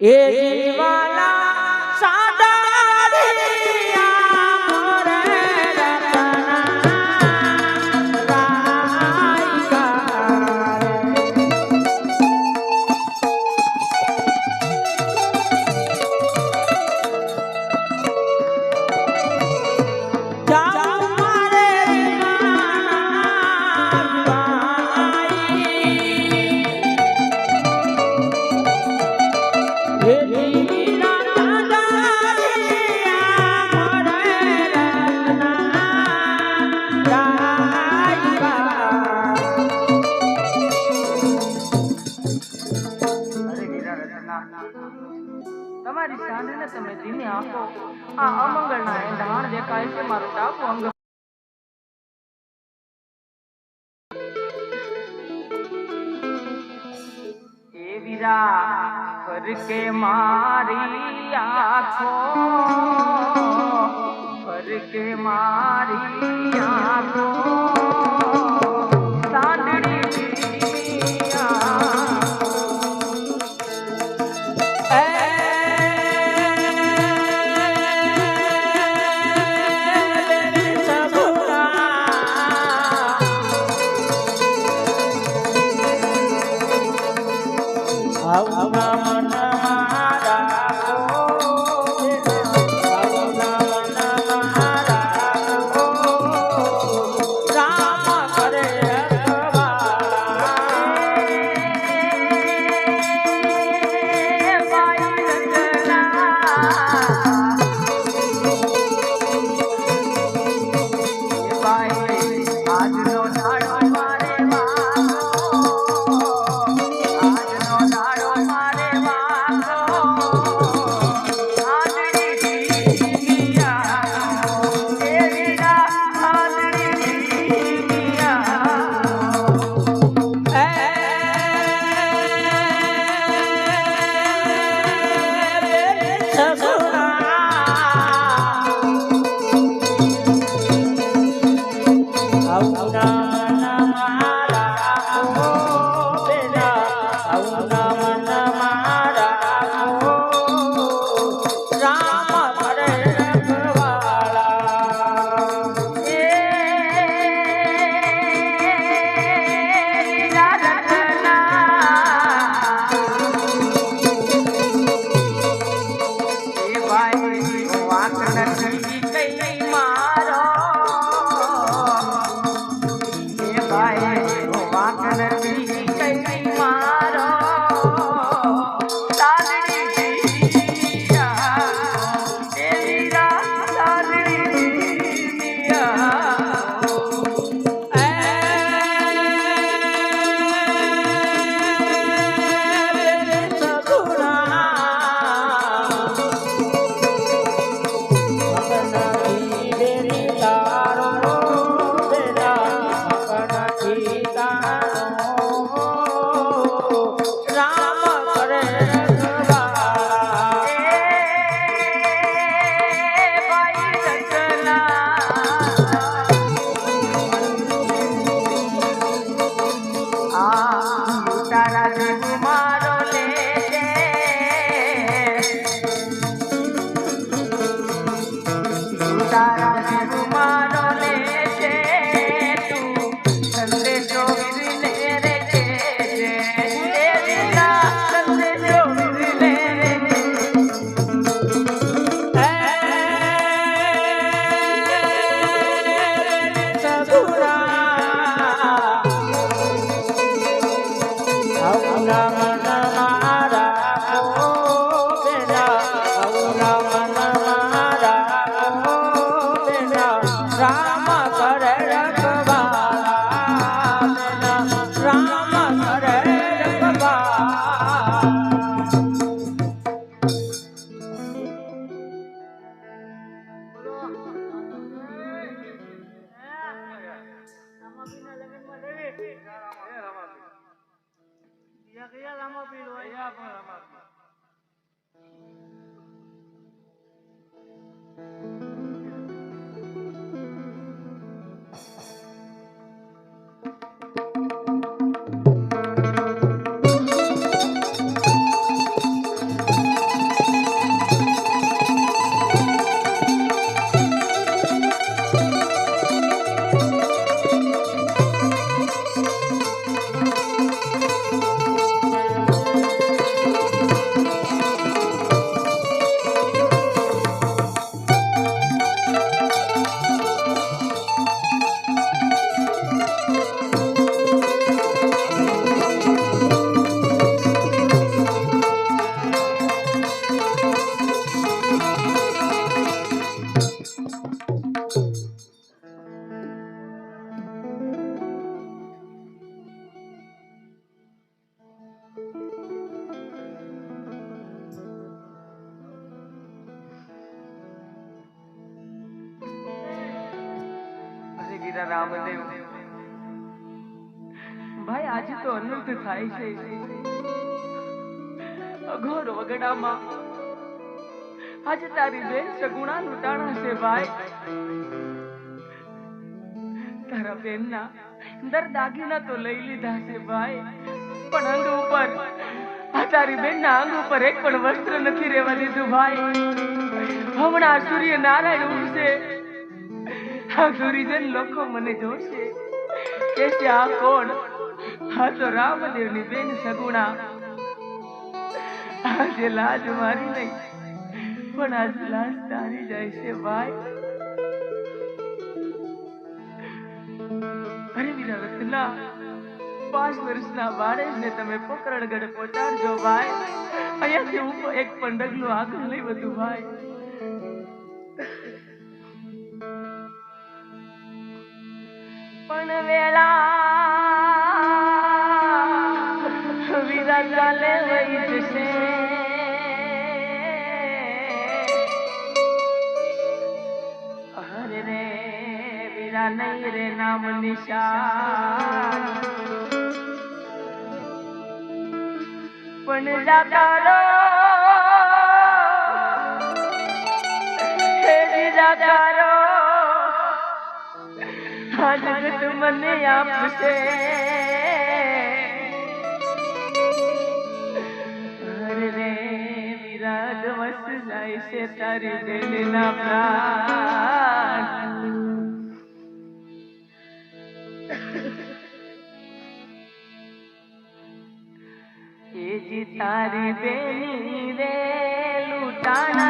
એ જીવાલા સાડારિયા તમારી સાંજને તમે ધીમે આપો આ અમંગળના એંધાણ દેખાય છે, મારું ટાપુ અંગ એ વીરા ફરકે મારી આખો ફરકે મારી આંખો. అవునా વીરા રામદેવ. ભાઈ, આજે તો અનર્થ થાય છે. અઘોર વગડામાં આજે તારી બેન સગુણા લૂંટાણા છે, ભાઈ. તારા બેનના દર દાગીના તો લઈ લીધા છે, ભાઈ. પણ અંગ ઉપર, આ તારી બેનના અંગ ઉપર એક પણ વસ્ત્ર નથી રહેવા દીધું, ભાઈ. હમણાં સૂર્ય નારાયણ ઉઠશે આ ગુરુજન લોકો મને જોશે. કે આ કોણ? આ તો રામદેવની બેન સગુણા. આજે લાજ મારી નહીં, પણ આજ લાજ તારી જાય છે ભાઈ. અરે મીરા રત્ના, પાંચ વર્ષના બાળકને તમે પોકરણગઢ પહોંચાડજો ભાઈ. અહીંયાથી હું એક પણ ડગલું આગળ નહીં વધુ ભાઈ. વેળા. વીરા ચાલે લઈ જશે. અરે રે, વિરા નહીં રે નામ નિશાન. પણ જાકારો આ જગત મને આપશે રે વિરાટ વસ જાય છે તારી બેનના પ્રાણ એ જી તારી બેની રે લૂંટાણાયા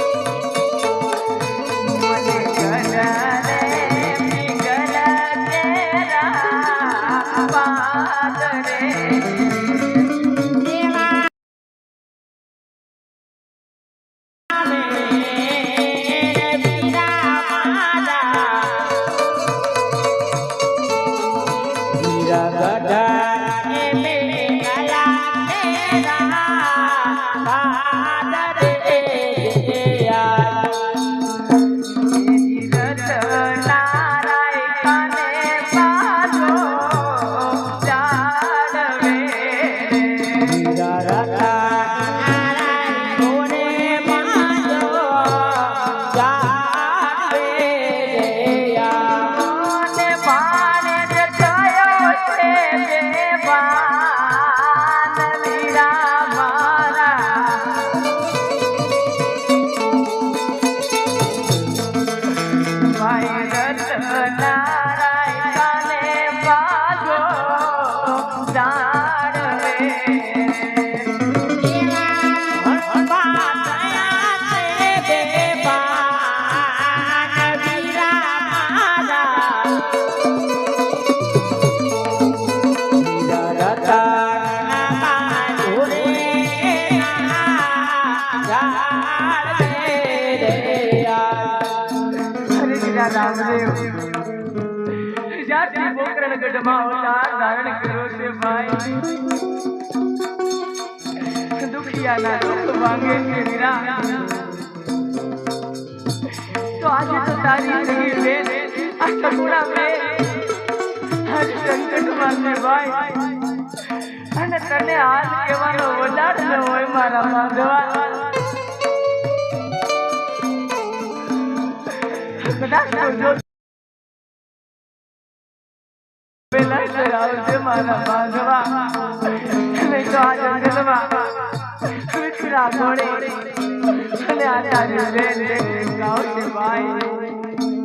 નારાયણ ગઢમાં અવતાર ધારણ કર્યો છે, ભાઈ. દુખિયાના દુઃખ માંગે છે વીરા તો આજે તો તારી સગી બેન આ માધવા કદાચ જો આવશે મારા બાંધવા નહીં તો આ જંગલમાં વિકરા ઘોડે. અને આ તારી બેન બેન ભાઈ.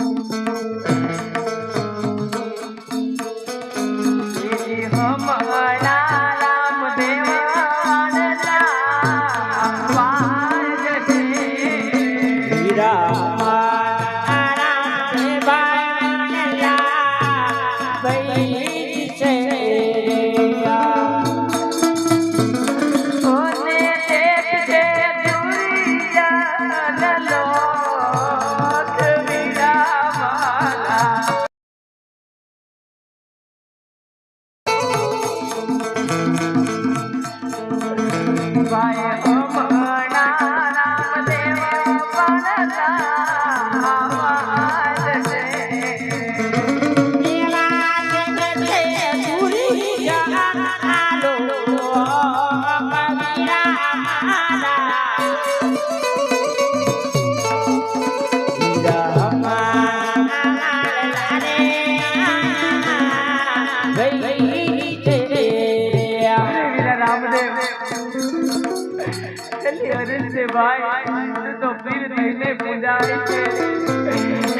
ભાઈ તું તો પીર થઈને પૂજારી છે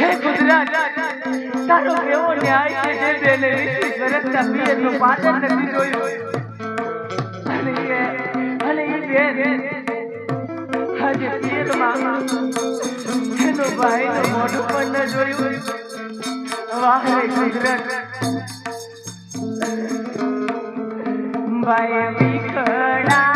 હે ગુજરાત, તારો કેવો ન્યાય છે જે બેને વીસ વર્ષના પિયરનું પાછળ નથી જોયું? અને એ અને એ બેન પીર પિયરમાં એનો ભાઈનું મોઢું પણ ન જોયું. વાહ રે ભાઈ વિખડા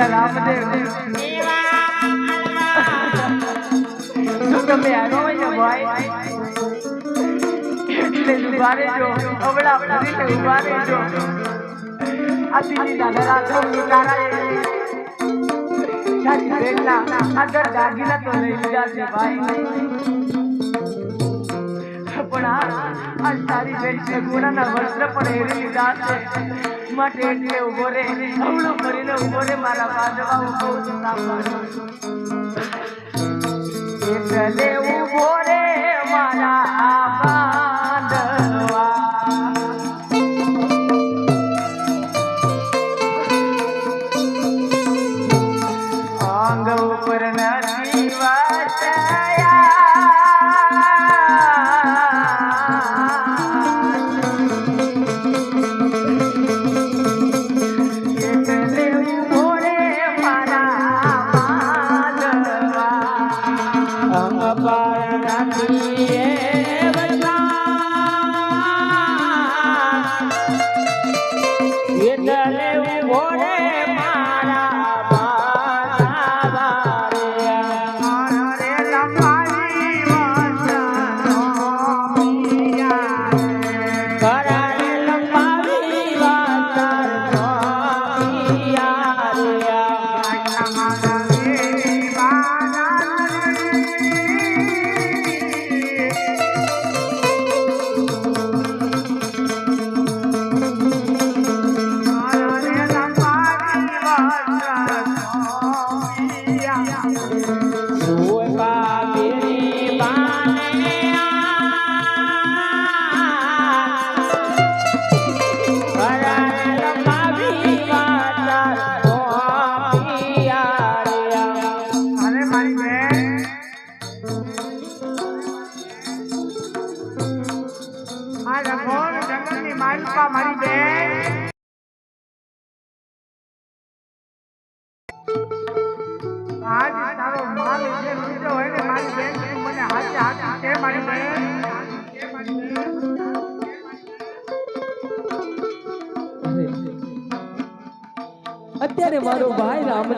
દીના રામદેવ જો તમે આવ્યા હોય ને ભાઈ? એટલે ઊભા રહેજો. અવળા ફરીને ઊભા રહેજો. આ દાદા નરાધમ ઉતારાએ તારી બેનના આગળ દાગીના તો લઈ લીધા છે ભાઈ. પણ આ તારી ગુણાના વસ્ત્ર પણ હેરી લીધા છે. માટે એટલે ઊભો રે, અવળું કરીને ઊભો રે, મારા બાજવા ઊભો છું ઊભો રે મારા બાંધવા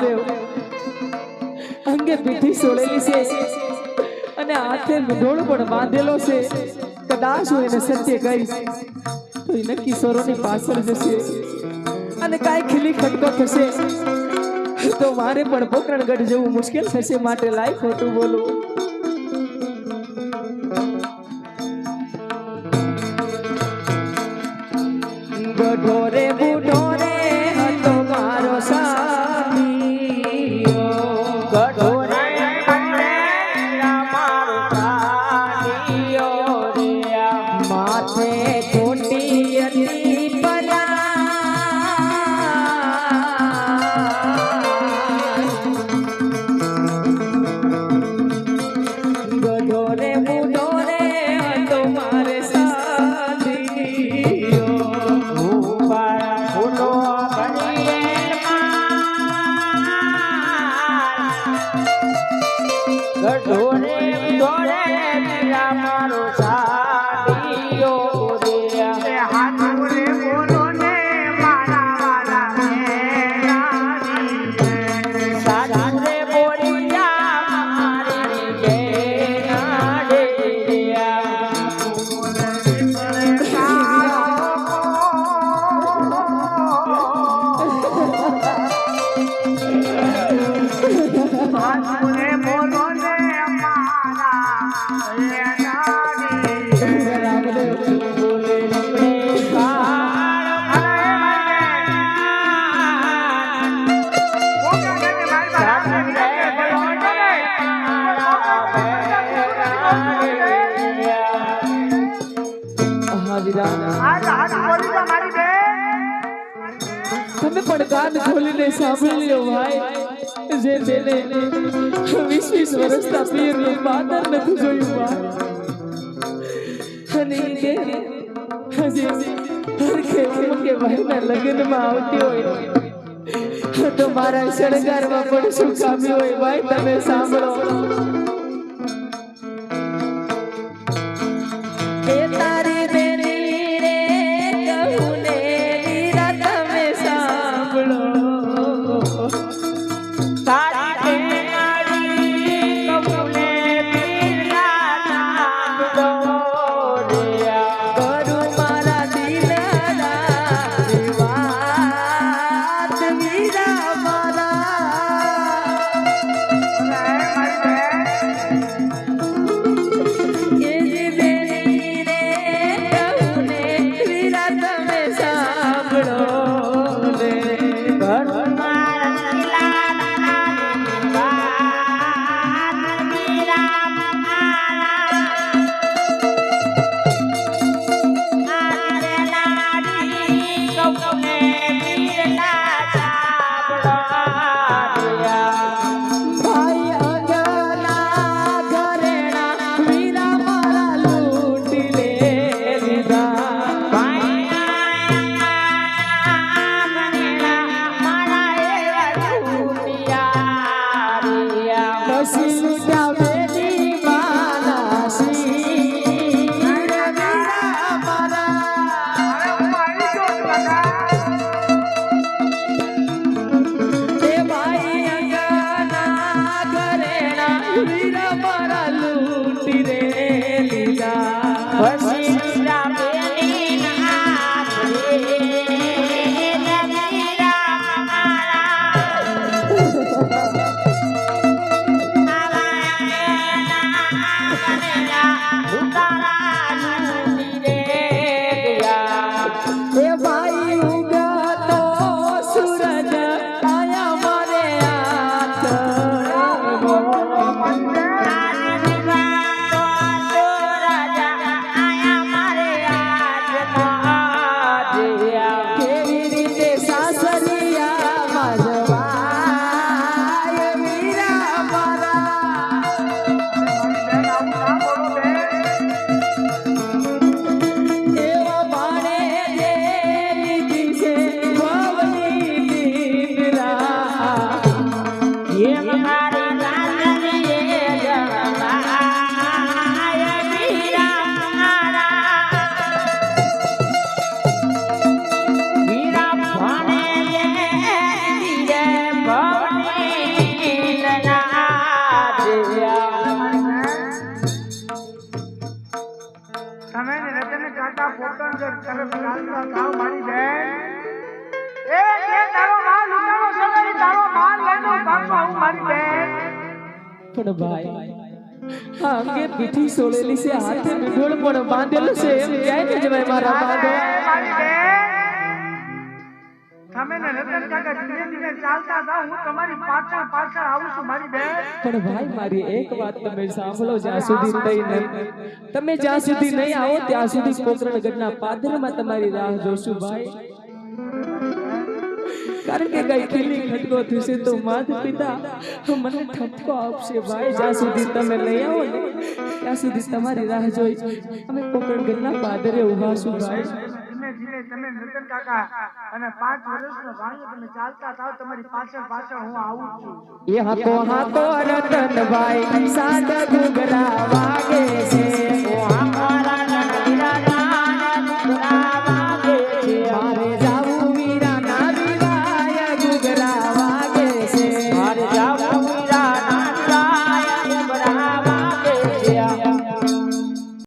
મહાદેવ અંગે પીઠી સોળેલી છે. અને હાથે ઢોળ પણ બાંધેલો છે. કદાચ હું એને સત્ય કહીશ, તો એ નક્કી સોરોની પાછળ જશે. અને કાંઈ ખીલી ખટકો થશે. તો મારે પણ પોકરણગઢ જવું મુશ્કેલ થશે માટે લાઈફ હતું બોલું. કૃષ્ણ પીરનું પાદર નથી જોયું અને કે હજી હરખે ઉમકે વહેના લગ્નમાં આવતી હોય તો મારા શણગારમાં પણ શું કામી હોય ભાઈ તમે સાંભળો એ તા সিদা પણ ભાઈ. અંગે પીઠી સોળેલી છે હાથે મીઠોળ પણ બાંધેલો છે એમ ક્યાંય ને જવાય મારા બાંધો. તમે ને રતન કાકા ધીરે ધીરે ચાલતા થાવ હું તમારી પાછળ પાછળ આવું છું મારી બેન. પણ ભાઈ મારી એક વાત તમે સાંભળો જ્યાં સુધી નહીં તમે જ્યાં સુધી નહીં આવો ત્યાં સુધી પોકરણગઢના પાદરમાં તમારી રાહ જોશું ભાઈ. કારણ કે કઈ ખીલી ખટકો થશે તો માત પિતા મને ઠપકો આપશે ભાઈ જ્યાં સુધી તમે લઈ આવો ને ત્યાં સુધી તમારી રાહ જોઈ. અમે પોકરણગઢના પાદરે ઊભા છું ભાઈ. ધીમે તમે રતન કાકા અને પાંચ વર્ષનો ભાણિયો તમે ચાલતા થાવ તમારી પાછળ પાછળ હું આવું છું. એ હાથો હાથો રતનભાઈ સાદ ઘૂઘરા